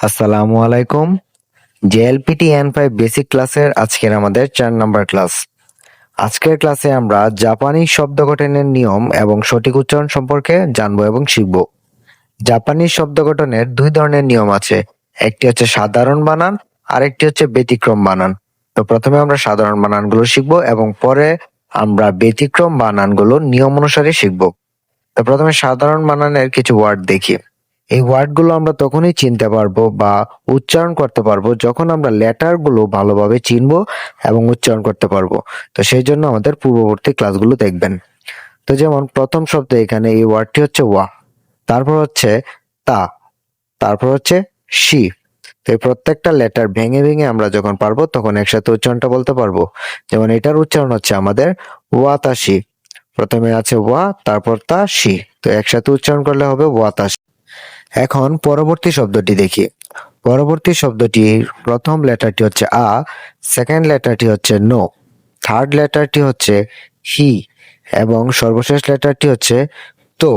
আসসালামু আলাইকুম। JLPT N five basic ক্লাসের আজকের আমাদের চার নম্বর ক্লাস আজকের ক্লাসে আমরা জাপানি শব্দ গঠনের নিয়ম এবং সঠিক উচ্চারণ সম্পর্কে জানব এবং শিখব। জাপানি শব্দ গঠনের দুই ধরনের নিয়ম আছে। একটি হচ্ছে সাধারণ বানান আর একটি হচ্ছে ব্যতিক্রম বানান। তো প্রথমে আমরা সাধারণ বানানগুলো শিখব এবং পরে আমরা ব্যতিক্রম বানানগুলো নিয়ম অনুসারে শিখব। তো প্রথমে সাধারণ বানানের কিছু ওয়ার্ড দেখি। এই ওয়ার্ডগুলো আমরা তখনই চিনতে পারব বা উচ্চারণ করতে পারব যখন আমরা লেটারগুলো ভালোভাবে চিনবো এবং উচ্চারণ করতে পারব। তো সেই জন্য আমাদের পূর্ববর্তী ক্লাসগুলো দেখবেন। তো যেমন প্রথম শব্দ এখানে এই ওয়ার্ডটি হচ্ছে ওয়া, তারপর হচ্ছে তা, তারপর হচ্ছে শি। তো এই প্রত্যেকটা লেটার ভেঙে ভেঙে আমরা যখন পারব তখন একসাথে উচ্চারণটা বলতে পারব। যেমন এটার উচ্চারণ হচ্ছে আমাদের ওয়াতাশি প্রথমে আছে ওয়া, তারপর তা শি। তো একসাথে উচ্চারণ করলে হবে ওয়াতাশি এখন পরবর্তী শব্দটি দেখি। পরবর্তী শব্দটির প্রথম লেটারটি হচ্ছে আ, সেকেন্ড লেটারটি হচ্ছে নো, থার্ড লেটারটি হচ্ছে হি, এবং সর্বশেষ লেটারটি হচ্ছে তো।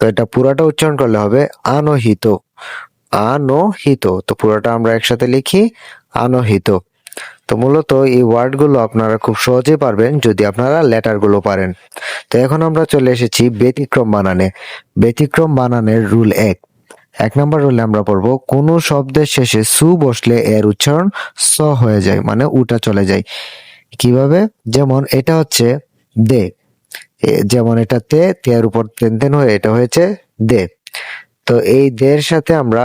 তো এটা পুরোটা উচ্চারণ করলে হবে আনহিত। আনহিত, তো পুরোটা আমরা একসাথে লিখি আনহিত। তো মূলত এই ওয়ার্ডগুলো আপনারা খুব সহজেই পারবেন যদি আপনারা লেটারগুলো পারেন। তো এখন আমরা চলে এসেছি ব্যতিক্রম বানানে। ব্যতিক্রম বানানের রুল এক। এক নম্বর রুলে আমরা পড়ব, কোন শব্দের শেষে সু বসলে এর উচ্চারণ স হয়ে যায় মানে উটা চলে যায়। কীভাবে? যেমন এটা হচ্ছে দে। যেমন এটা তে তের উপর তেন তেন হয়ে এটা হয়েছে দে। তো এই দের সাথে আমরা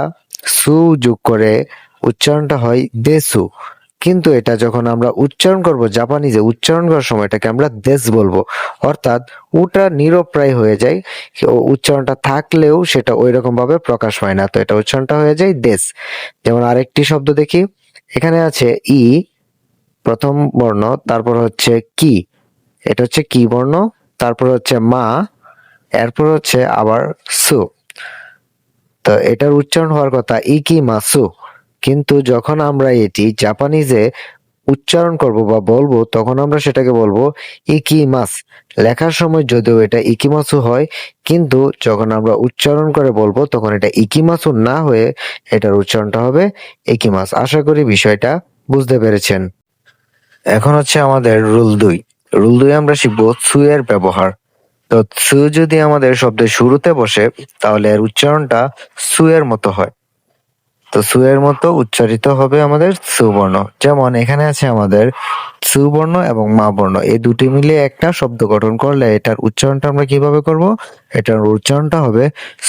সু যোগ করে উচ্চারণটা হয় দেসু কিন্তু এটা যখন আমরা উচ্চারণ করব, জাপানিজে উচ্চারণ করার সময় এটাকে আমরা দেশ বলব। অর্থাৎ উটা নিরপ্রায় হয়ে যায় উচ্চারণটা থাকলেও সেটা ওই ভাবে প্রকাশ হয় না। তো এটা উচ্চারণটা হয়ে যায় দেশ। যেমন আরেকটি শব্দ দেখি, এখানে আছে ই, প্রথম বর্ণ, তারপর হচ্ছে কি। এটা হচ্ছে কি বর্ণ, তারপর হচ্ছে মা, এরপর হচ্ছে আবার সু। তো এটার উচ্চারণ হওয়ার কথা ইকি মাসু কিন্তু যখন আমরা এটি জাপানিজে উচ্চারণ করব বা বলব, তখন আমরা সেটাকে বলব ইকিমাস লেখার সময় যদিও এটা ইকিমাসু হয়, কিন্তু যখন আমরা উচ্চারণ করে বলব, তখন এটা ইকিমাসু না হয়ে এটার উচ্চারণটা হবে ইকিমাস আশা করি বিষয়টা বুঝতে পেরেছেন। এখন হচ্ছে আমাদের রুল দুই। রুল দুই আমরা শিখব সুয়ের ব্যবহার। তো সু যদি আমাদের শব্দের শুরুতে বসে, তাহলে এর উচ্চারণটা সুয়ের মতো হয়। তো সু এর মতো উচ্চারিত হবে আমাদের সুবর্ণ। যেমন এখানে আছে আমাদের সুবর্ণ এবং মা বর্ণ। এই দুটি মিলে একটা শব্দ গঠন করলে এটার উচ্চারণটা আমরা কীভাবে করব? এটার উচ্চারণটা হবে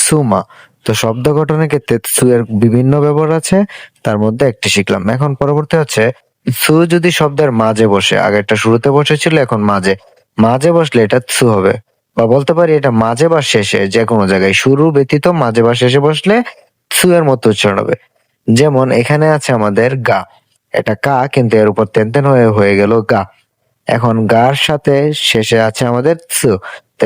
সুমা। তো শব্দ গঠনের ক্ষেত্রে সু এর বিভিন্ন ব্যবহার আছে, তার মধ্যে একটি শিখলাম। এখন পরবর্তী হচ্ছে, সু যদি শব্দের মাঝে বসে, আগেরটা শুরুতে বসেছিল, এখন মাঝে। মাঝে বসলে এটা সু হবে। বা বলতে পারি এটা মাঝে বা শেষে যে কোনো জায়গায়। শুরু ব্যতীত মাঝে বা শেষে বসলে সু এর মতো উচ্চারণ হবে। যেমন এখানে আছে আমাদের গা। এটা কা, কিন্তু এর উপর তেন তেন হয়ে হয়ে গেল গা। এখন গার সাথে শেষে আছে আমাদের সু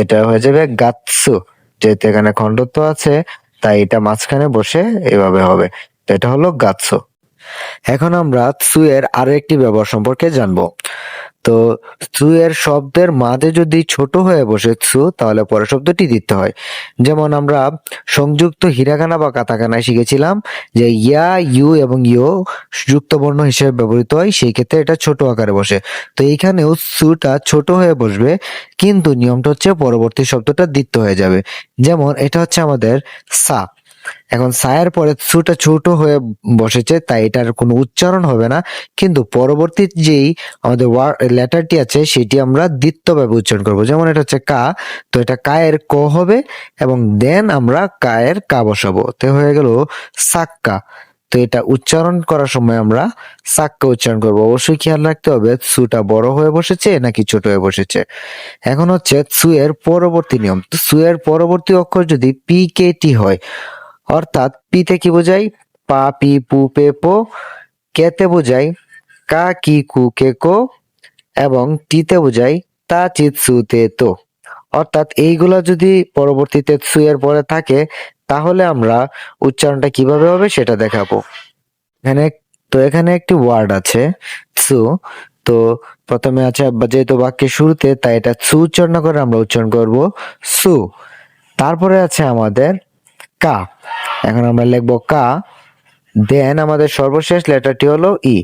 এটা হয়ে যাবে গাৎসু যেহেতু এখানে খণ্ডত্ব আছে, তাই এটা মাঝখানে বসে এভাবে হবে। এটা হলো গাৎসু এখন আমরা সু এর আরও একটি ব্যবহার সম্পর্কে জানব। তো সু এর শব্দের মাঝে যদি ছোট হয়ে বসে সু, তাহলে পরের শব্দটি দিতে হয়। যেমন আমরা সংযুক্ত হিরাগানা বা কাতাকানায় শিখেছিলাম যে ইয়া, ইউ এবং ইও যুক্ত বর্ণ হিসেবে ব্যবহৃত হয়, সেই ক্ষেত্রে এটা ছোট আকারে বসে। তো এইখানেও সুটা ছোট হয়ে বসবে, কিন্তু নিয়মটা হচ্ছে পরবর্তী শব্দটা দ্বিত্ব হয়ে যাবে। যেমন এটা হচ্ছে আমাদের সা। এখন সায়ের পরে সুটা ছোট হয়ে বসেছে, তাই এটার কোনো উচ্চারণ হবে না। কিন্তু পরবর্তী যেই আমাদের লেটারটি আছে, সেটি আমরা দ্বিত্বভাবে উচ্চারণ করব। যেমন এটা হচ্ছে কা, তো এটা কায়ের ক হবে এবং দেন আমরা কায়ের কা বসাবো। তো হয়ে গেল সাক্কা। তো এটা উচ্চারণ করার সময় আমরা সাক্কা উচ্চারণ করব। অবশ্যই খেয়াল রাখতে হবে সুটা বড় হয়ে বসেছে নাকি ছোট হয়ে বসেছে। এখন হচ্ছে সু এর পরবর্তী নিয়ম। তো সু এর পরবর্তী অক্ষর যদি পি কে টি হয় অর্থাৎ পিতে কি বোঝাই পা, পি, পু, পে, পো, কেতে বোঝাই কা, কি, কু, কে, কো এবং টিতে বোঝাই তা চিত সু, তে অর্থাৎ এইগুলা যদি পরবর্তীতে সু এর পরে থাকে, তাহলে আমরা উচ্চারণটা কীভাবে হবে সেটা দেখাবো। এখানে, তো এখানে একটি ওয়ার্ড আছে, সু। তো প্রথমে আছে যেহেতু বাক্যের শুরুতে, তাই এটা সু উচ্চারণ করে আমরা উচ্চারণ করব, সু। তারপরে আছে আমাদের কা। এখন আমরা লিখব কা। দেন আমাদের সর্বশেষ লেটারটি হলো ই।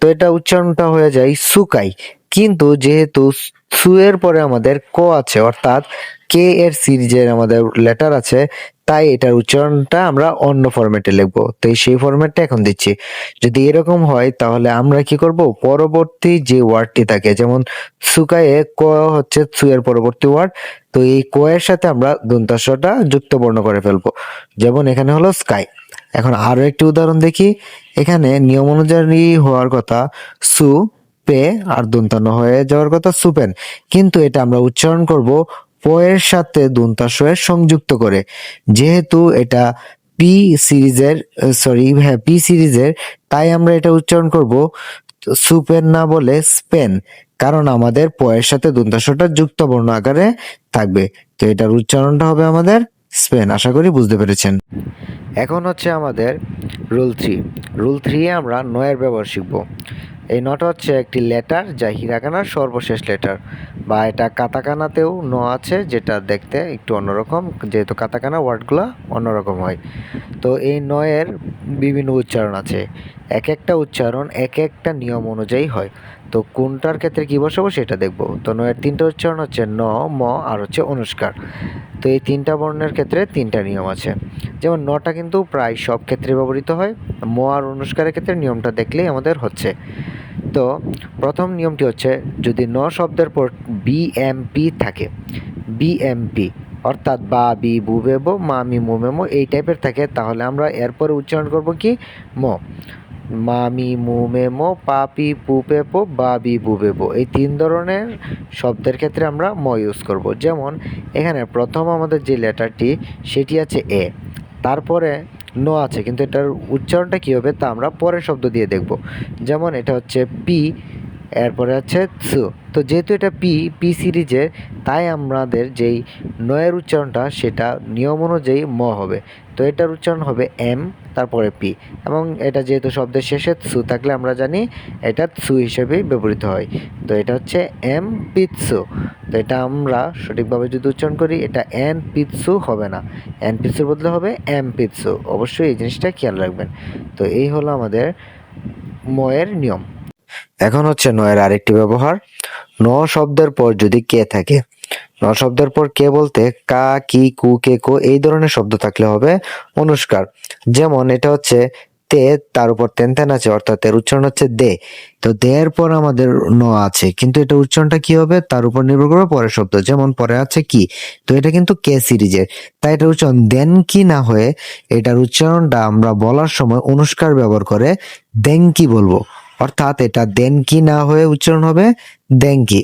তো এটা উচ্চারণটা হয়ে যায় সুকাই। কিন্তু যেহেতু সু এর পরে আমাদের ক আছে, অর্থাৎ কে এর সিরিজের আমাদের লেটার আছে তাই এটার উচ্চারণটা আমরা অন্য ফরম্যাটে লিখব। তো সেই ফরম্যাটটা এখন দিচ্ছি। যদি এরকম হয়, তাহলে আমরা কি করব? পরবর্তী যে ওয়ার্ডটি থাকে, যেমন সুকায়ে ক হচ্ছে সু এর পরবর্তী ওয়ার্ড তো এই ক এর সাথে আমরা দন্তাস্বটা যুক্ত বর্ণ করে ফেলব। যেমন এখানে হলো স্কাই এখন আরও একটি উদাহরণ দেখি। এখানে নিয়ম অনুযায়ী হওয়ার কথা সু, পে আর দন্তান্ন হয়ে যাওয়ার কথা সুপেন কিন্তু এটা আমরা উচ্চারণ করব পয়ের সাথে দন্তাস্বয়ের সংযুক্ত করে। যেহেতু এটা পি সিরিজের সরি হ্যাঁ পি সিরিজের, তাই আমরা এটা উচ্চারণ করব সুপেন না বলে স্পেন, কারণ আমাদের পয়ের সাথে দন্তাস্বটা যুক্ত বর্ণ আকারে থাকবে। তো এটার উচ্চারণটা হবে আমাদের স্পেন, আশা করি বুঝতে পেরেছেন। এখন হচ্ছে আমাদের রুল থ্রি। রুল থ্রি আমরা নয়ের ব্যবহার শিখব। এই নটা হচ্ছে একটি লেটার যা হিরাকানার সর্বশেষ লেটার। বা এটা কাতাকানাতেও ন আছে, যেটা দেখতে একটু অন্যরকম, যেহেতু কাতাকানা ওয়ার্ডগুলো অন্যরকম হয়। তো এই নয়ের বিভিন্ন উচ্চারণ আছে। এক একটা উচ্চারণ এক একটা নিয়ম অনুযায়ী হয়। তো কোনটার ক্ষেত্রে কি বসাবো সেটা দেখব। তো নয়ের তিনটা উচ্চারণ হচ্ছে ন, ম আর হচ্ছে অনুষ্কার। তো এই তিনটা বর্ণের ক্ষেত্রে তিনটা নিয়ম আছে। যেমন নটা কিন্তু প্রায় সব ক্ষেত্রে ব্যবহৃত হয়। ম আর অনুষ্কারের ক্ষেত্রে নিয়মটা দেখলেই আমাদের হচ্ছে। তো প্রথম নিয়মটি হচ্ছে যদি ন শব্দের পর বিএমপি থাকে বিএমপি অর্থাৎ বা, বি বুবেবো মা, মি মুমেমো এই টাইপের থাকে, তাহলে আমরা এরপরে উচ্চারণ করব কি? ম। মামি মুমেমো পাপি পুপে, পো বাবি বুবে পো এই তিন ধরনের শব্দের ক্ষেত্রে আমরা ম ইউজ করব। যেমন, এখানে প্রথম আমাদের যে লেটারটি, সেটি আছে এ। তারপরে ন আছে, কিন্তু এটার উচ্চারণটা কী হবে তা আমরা পরের শব্দ দিয়ে দেখব। যেমন, এটা হচ্ছে পি এরপরে হচ্ছে সু। তো যেহেতু এটা পি পি সিরিজের, তাই আমাদের যেই নয়ের উচ্চারণটা সেটা নিয়ম অনুযায়ী ম হবে। তো এটার উচ্চারণ হবে এম, তারপরে পি। এবং এটা যেহেতু শব্দের শেষে সু থাকলে আমরা জানি এটা সু হিসেবেই ব্যবহৃত হয়। তো এটা হচ্ছে এম পিৎসু। তো এটা আমরা সঠিকভাবে যদি উচ্চারণ করি, এটা এন পিৎসু হবে না। এন পিৎসুর বদলে হবে এম পিৎসু। অবশ্যই এই জিনিসটা খেয়াল রাখবেন। তো এই হলো আমাদের ময়ের নিয়ম। এখন হচ্ছে নয়ের আরেকটি ব্যবহার। ন শব্দের পর যদি কে থাকে, ন শব্দের পর কে বলতে কা, কি, কু, কে, কো এই ধরনের শব্দ থাকলে হবে অনুষ্কার। যেমন এটা হচ্ছে তে, তার উপর তেন তেন আছে, অর্থাৎ এর উচ্চারণ হচ্ছে দে। তো দেয়ের পর আমাদের ন আছে, কিন্তু এটা উচ্চারণটা কি হবে? তার উপর নির্ভর করে পরের শব্দ, যেমন পরে আছে কি। তো এটা কিন্তু কে সিরিজের। তাই এটা উচ্চারণ দেন কি না হয়ে, এটার উচ্চারণটা আমরা বলার সময় অনুষ্কার ব্যবহার করে দেন কি বলব। অর্থাৎ এটা দেন কি না হয়ে উচ্চারণ হবে? দেঙ্কি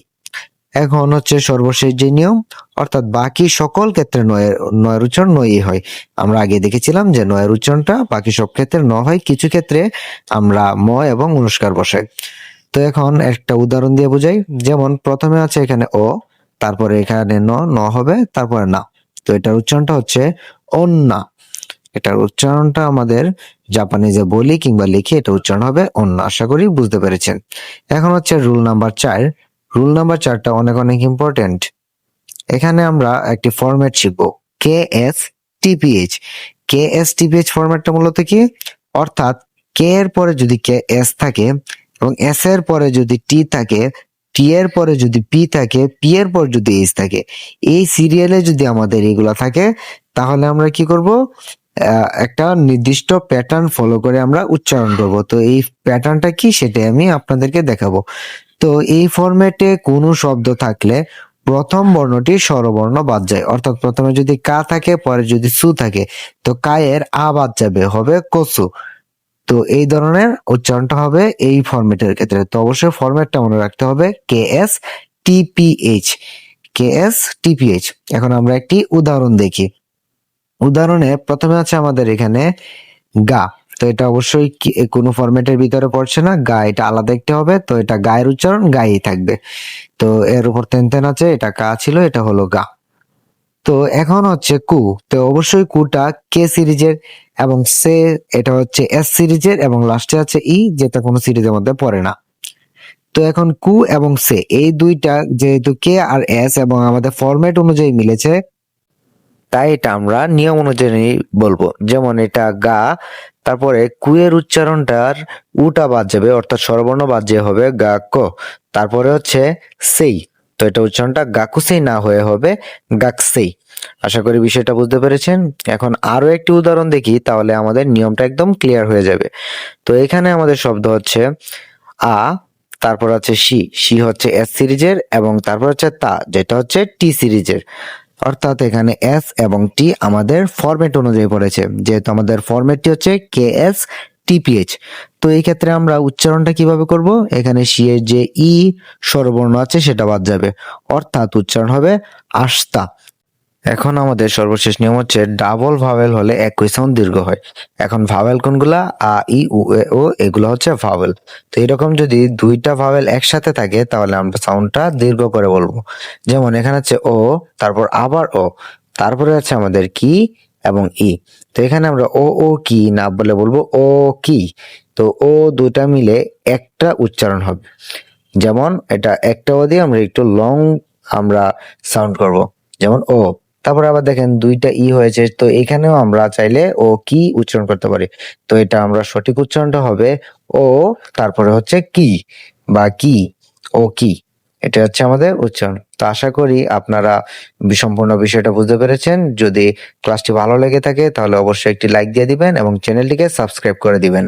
এখন হচ্ছে সর্বশেষ যে নিয়ম, অর্থাৎ বাকি সকল ক্ষেত্রে নয়ের নয়ের উচ্চারণ নয়ই হয়। আমরা আগে দেখেছিলাম যে নয়ের উচ্চারণটা বাকি সব ক্ষেত্রে ন হয়, কিছু ক্ষেত্রে আমরা ম এবং অনুষ্কার বসাই। তো এখন একটা উদাহরণ দিয়ে বোঝাই। যেমন প্রথমে আছে এখানে ও তারপরে এখানে ন ন হবে, তারপরে না। তো এটার উচ্চারণটা হচ্ছে অন্না। এটার উচ্চারণটা আমাদের জাপানিজে বলি কিংবা লিখি এটা উচ্চারণ হবে অন্য, আশা করি বুঝতে পেরেছেন। এখন হচ্ছে রুল নাম্বার চার। রুল নাম্বার চারটা অনেক অনেক ইম্পর্টেন্ট এখানে আমরা একটি ফরম্যাট শিখব। কে এস টিপিএইচ কে এস টিপিএইচ ফরম্যাটটা মূলত কি? অর্থাৎ কে এর পরে যদি কে এস থাকে এবং এস এর পরে যদি টি থাকে, টি এর পরে যদি পি থাকে, পি এর পর যদি এইচ থাকে, এই সিরিয়ালে যদি আমাদের এগুলা থাকে, তাহলে আমরা কি করব? একটা নির্দিষ্ট প্যাটার্ন ফলো করে আমরা উচ্চারণ করব। তো এই প্যাটার্নটা কি সেটা আমি আপনাদেরকে দেখাবো। তো এই ফরম্যাটে কোনো শব্দ থাকলে প্রথম বর্ণটি স্বরবর্ণ বাদ যায়। অর্থাৎ প্রথমে যদি কা থাকে, পরে যদি সু থাকে, তো কায়ের আ বাদ যাবে, হবে কসু। তো এই ধরনের উচ্চারণটা হবে এই ফরম্যাটের ক্ষেত্রে। তো অবশ্যই ফরম্যাটটা মনে রাখতে হবে কে এস টিপিএইচ কে এস টিপিএইচ এখন আমরা একটি উদাহরণ দেখি। উদাহরণে প্রথমে আছে আমাদের এখানে গা। তো এটা অবশ্যই কোনো ফরম্যাটের ভিতরে পড়ছে না। গা এটা আলাদা একটি হবে, তো এটা গায়ের উচ্চারণ গাই থাকবে। তো এর উপর তেন তেন আছে, এটা কা ছিল, এটা হলো গা। তো এখন হচ্ছে কু। তো অবশ্যই কুটা কে সিরিজের এবং সে, এটা হচ্ছে এস সিরিজের এবং লাস্টে আছে ই, যেটা কোনো সিরিজের মধ্যে পড়ে না। তো এখন কু এবং সে, এই দুইটা যেহেতু কে আর এস এবং আমাদের ফরম্যাট অনুযায়ী মিলেছে তাই এটা আমরা নিয়ম অনুযায়ী বলব। যেমন এটা গা, তারপরে কুয়ের উচ্চারণটার উটা বাদ যাবে অর্থাৎ স্বরবর্ণ বাদ যে হবে গা ক। তারপরে হচ্ছে সেই, তো এটা উচ্চারণটা গাকুসেই না হয়ে হবে, গাকসেই। আশা করি বিষয়টা বুঝতে পেরেছেন। এখন আরও একটি উদাহরণ দেখি, তাহলে আমাদের নিয়মটা একদম ক্লিয়ার হয়ে যাবে। তো এখানে আমাদের শব্দ হচ্ছে আ, তারপর হচ্ছে সি সি হচ্ছে এস সিরিজের এবং তারপর হচ্ছে তা, যেটা হচ্ছে টি সিরিজের। অর্থাৎ এখানে এস এবং টি আমাদের ফরম্যাট অনুযায়ী পড়েছে, যেহেতু আমাদের ফরম্যাটটি হচ্ছে কে এস টিপিএইচ তো এই ক্ষেত্রে আমরা উচ্চারণটা কীভাবে করব? এখানে সিএর যে ই স্বরবর্ণ আছে সেটা বাদ যাবে। অর্থাৎ উচ্চারণ হবে আস্তা। এখন আমাদের সর্বশেষ নিয়ম হচ্ছে ডাবল ভাওয়েল হলে একই সাউন্ড দীর্ঘ হয়। এখন ভাওয়েল কোনগুলা? আ, ই, উ, এ, ও, এগুলো হচ্ছে ভাওয়েল তো এরকম যদি দুইটা ভাওয়েল একসাথে থাকে, তাহলে আমরা সাউন্ডটা দীর্ঘ করে বলব। যেমন এখানে হচ্ছে ও, তারপর আবার ও, তারপরে আছে আমাদের কি এবং ই। তো এখানে আমরা ও ও, কি না বলে বলব ও, কি। তো ও দুটা মিলে একটা উচ্চারণ হবে। যেমন এটা একটা ও দিয়ে আমরা একটু লং আমরা সাউন্ড করব। যেমন ও। তারপরে আবার দেখেন দুইটা ই হয়েছে, তো এখানেও আমরা চাইলে ও কি উচ্চারণ করতে পারি? তো এটা আমরা সঠিক উচ্চারণটা হবে ও, তারপরে হচ্ছে কি বা কি, ও কি, এটা হচ্ছে আমাদের উচ্চারণ। তো আশা করি আপনারা সম্পূর্ণ বিষয়টা বুঝতে পেরেছেন। যদি ক্লাসটি ভালো লেগে থাকে তাহলে অবশ্যই একটি লাইক দিয়ে দিবেন এবং চ্যানেলটিকে সাবস্ক্রাইব করে দিবেন।